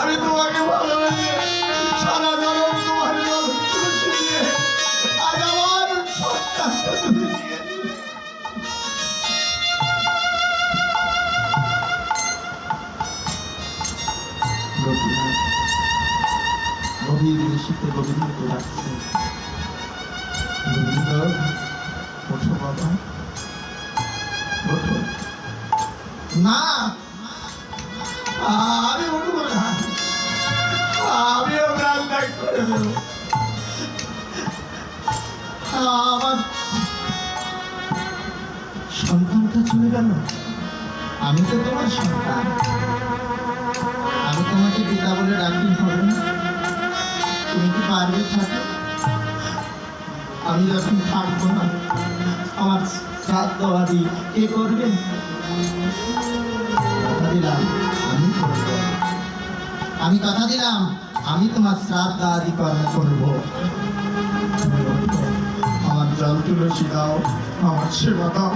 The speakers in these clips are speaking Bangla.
আমি তোমাকে ভালোবাসি। সারা জনম তোমার আজ আমার গভীর নিশীতে গোবিন্দকে ডাকছে। গোবিন্দ ওঠো বাবা। ওঠো। না আমি উঠবো আমার সন্তানটা চলে গেল। আমি তো তোমার সন্তান। আমি তোমাকে পিতা বলে ডাকি হবে তুমি কি পারবে থাকো আমি যখন থাকব না, আমার শ্রাদ্ধ আদি কে করবে? কথা দিলাম, আমি করব। আমি কথা দিলাম, আমি তোমার শ্রাদ্ধ আদি কর্ম করব। জল তুলসী দাও, আমার সেবা দাও,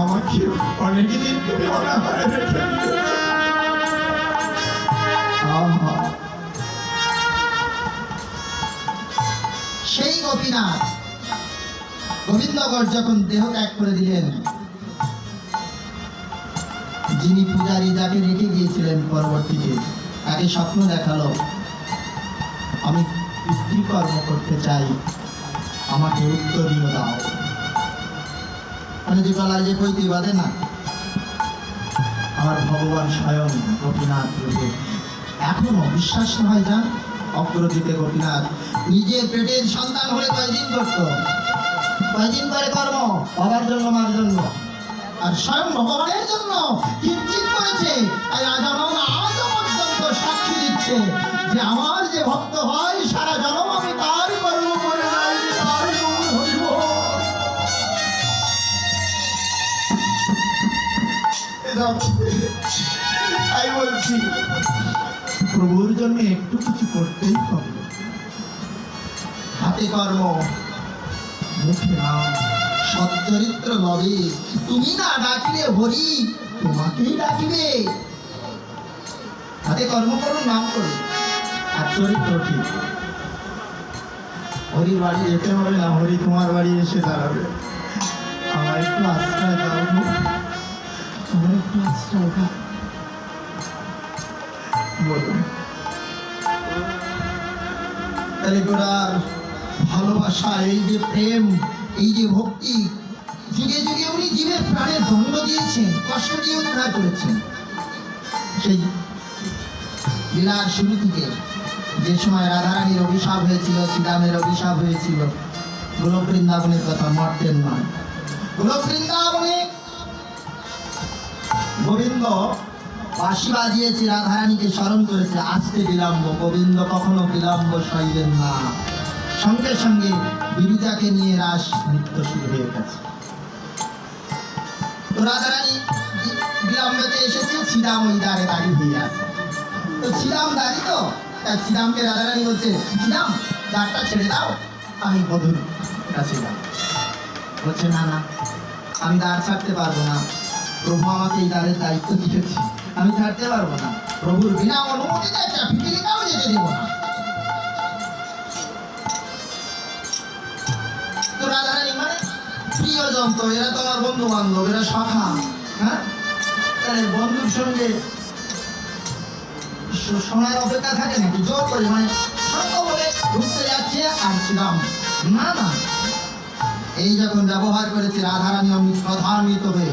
আমাকে অনেকদিন তুমি অনাহারে রেখে সেই গোপীনাথ গোবিন্দগড় যখন দেহ ত্যাগ করে দিলেন, যিনি পূজারী যাকে রেখে গিয়েছিলেন পরবর্তীতে, তাকে স্বপ্ন দেখাল, আমি স্ত্রী কর্ম করতে চাই। আমাকে উত্তরীয় দাও। মানে যে যে কইতে বাদে না, আমার ভগবান স্বয়ং গোপীনাথ রূপে। এখনও বিশ্বাস না হয় যান অগ্রদিতে গোপীনাথ। নিজের পেটের সন্তান হলে কয়দিন করত? কয়দিন করে কর্ম? বাবার জন্য, মার জন্য? আর স্বয়ং ভগবানের জন্য কিঞ্চিত করেছে তাই বলছি প্রভুর জন্য একটু কিছু করতেই হবে। হাতে কর্ম, মুখে নাম, সচ্চরিত্র লবে। তুমি না ডাকিলে হরি, তোমাকেই ডাকিবে। হাতে কর্ম করুন নাম করুন আর চরিত্র ঠিক। হরি বাড়ি যেতে হবে না, হরি তোমার বাড়ি এসে দাঁড়াবে। আমার একটু আশ্রয় দাও। একটু আশ্রয় বলুন তাহলে ভালোবাসা, এই যে প্রেম, এই যে ভক্তি, যুগে যুগে উনি জীবের প্রাণে দ্বন্দ্ব দিয়েছেন, কষ্ট দিয়ে উদ্ধার করেছেন। সেই লীলার শুরু থেকে যে সময় রাধারানীর অভিশাপ হয়েছিল, শ্রীরামের অভিশাপ হয়েছিল, গোলক বৃন্দাবনের কথা মর্তেন নয়। গোলক গোবিন্দ বাঁশি বাজিয়েছে, রাধারানীকে স্মরণ করেছে। আসতে বিলম্ব, গোবিন্দ কখনো বিলম্ব সইবেন না। সঙ্গে সঙ্গে বিরিজাকে নিয়ে রাস নৃত্য শুরু হয়ে গেছে। তো রাধারানী এসেছে ওই হয়ে তো দাঁড়িয়ে তো শ্রীরামকে রাধারানী বলছে ছেড়ে দাও, আমি যাব। বলছে, না না, আমি ছাড়তে পারব না। প্রভু আমাকে এই দ্বারের দায়িত্ব দিয়েছে। আমি ছাড়তে পারব না। প্রভুর বিনা অনুমতিতে পিপিলিকাও যেতে দেবো না। তো মানে তো, এরা হ্যাঁ? বন্ধুর সঙ্গে শোনার অপেক্ষা থাকে নাকি? করে মানে বলে ঢুকতে যাচ্ছে এই যখন ব্যবহার করেছে রাধারানী অমনি প্রধান্বিত হয়ে